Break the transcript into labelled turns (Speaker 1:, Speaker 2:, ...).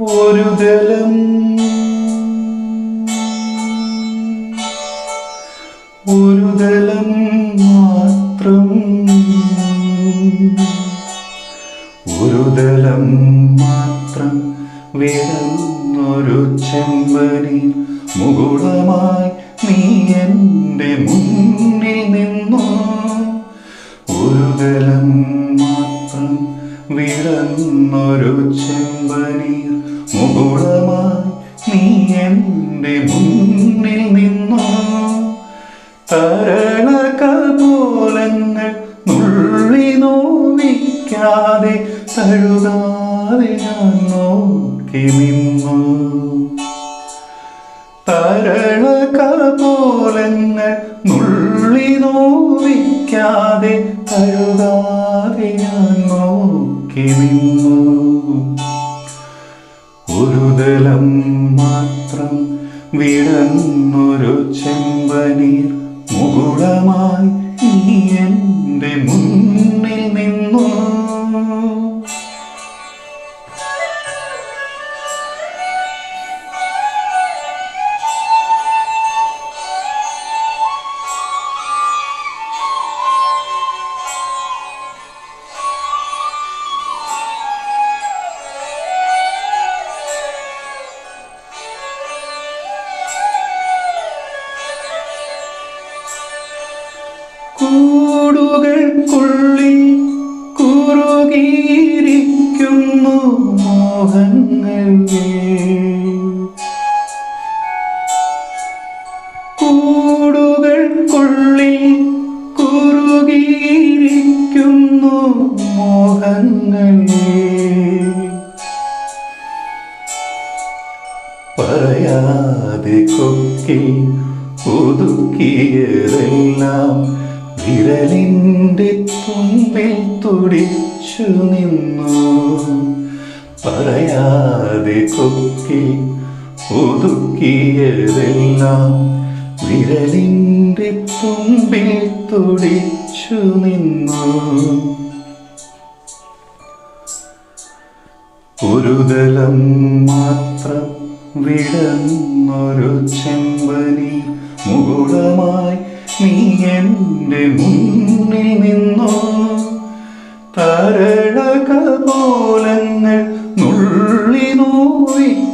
Speaker 1: ഒരു ദലം ഒരു ദലം മാത്രം. ഒരു ദലം മാത്രം വിടന്നൊരു ചെമ്പനി. മുകുളമായി നീ എന്റെ മുന്നിൽ നിന്നു. ഒരു മാത്രം വിടന്നൊരു ചെമ്പനി മുകുളമായി നീ എന്റെ മുന്നിൽ നിന്നു? തരളകപോലങ്ങൾ നുള്ളി നോവിക്കാതെ തഴുകാതെ ഞാൻ നോക്കി നിന്നു. തരളകപോലങ്ങൾ നുള്ളി നോവിക്കാതെ തഴുക നോക്കി നിന്നു ഒരു ദലം മാത്രം വിടന്നൊരു കൂടുകൾക്കുള്ളിൽ കുറുകിയിരിക്കുന്നു മോഹങ്ങൾ കൂടുകൾക്കുള്ളിൽ കുറുകിയിരിക്കുന്നു മോഹങ്ങൾ പറയാതെ കൊക്കി ഒതുക്കിയതെല്ലാം വിരലിന്റെ തുമ്പിൽ തുടിച്ചു നിന്നു. പറയാതെ കൊക്കി ഒതുക്കിയതെല്ലാം വിരലിന്റെ തുമ്പിൽ തുടിച്ചു നിന്നു. ഒരു ദലം മാത്രം വിടന്നൊരു ചെമ്പനി മുകുളമായി നീ മുന്നിൽ നിന്നോ. തരളക പോലങ്ങൾ നുള്ളി നോവി